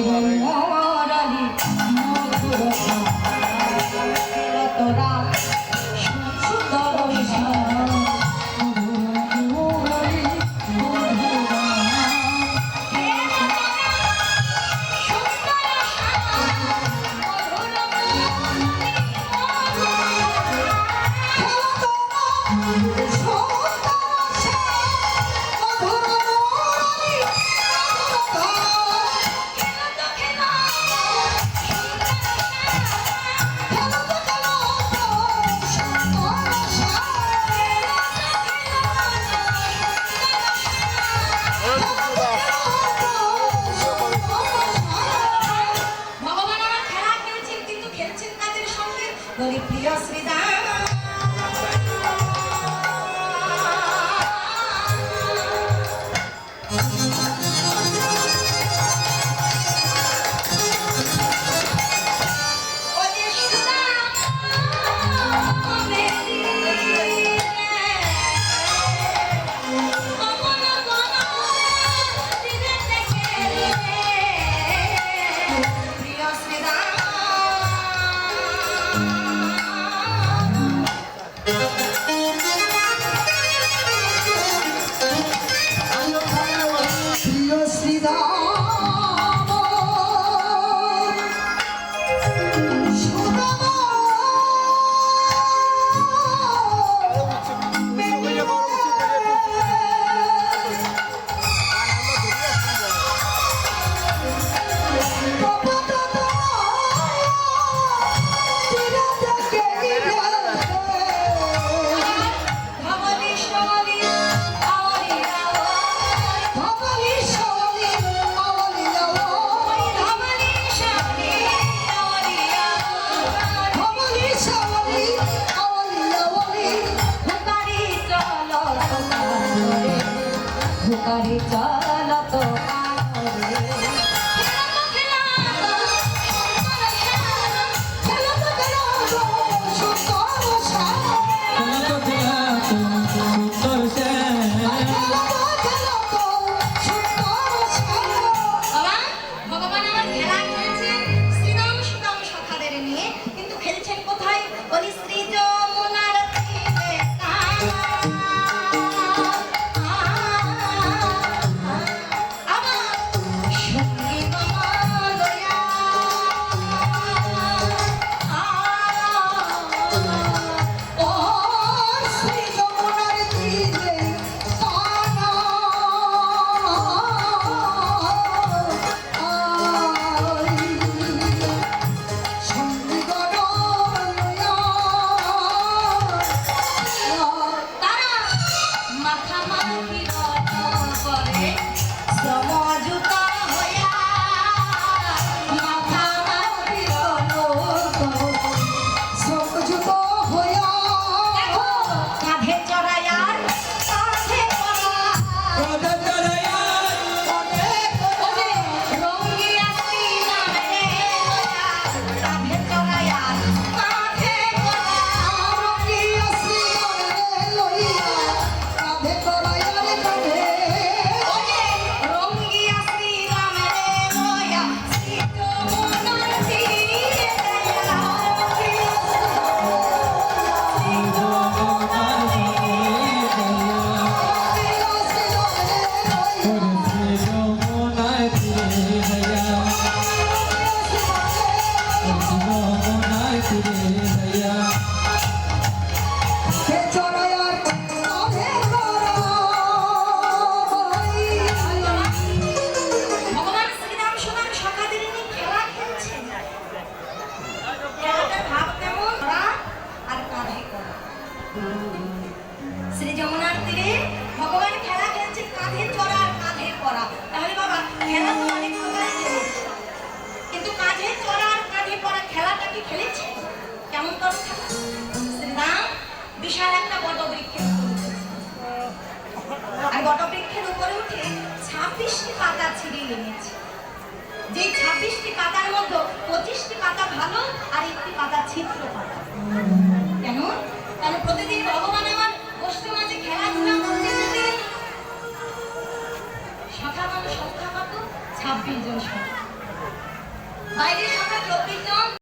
Morally মধুর 你比较伟大。হুকারি চলো ভগবান খেলা খেলছে, কাঁধে চড়া আর তাহলে বাবা কিন্তু কাঁধে চড়া আর কাঁধে করা খেলাটা কি খেলেছে? কেমন তোর খেলা? বিশাল একটা বট বৃক্ষের। আর বটবৃক্ষের উপরে উঠে ছাব্বিশটি পাতা ছিঁড়ে এনেছে। যে ছাব্বিশটি পাতার মধ্যে পঁচিশটি পাতা ভালো আর একটি পাতা ছিদ্র পাতা। কারণ প্রতিদিন ভগবান মানে সবাই সংখ্যা জন।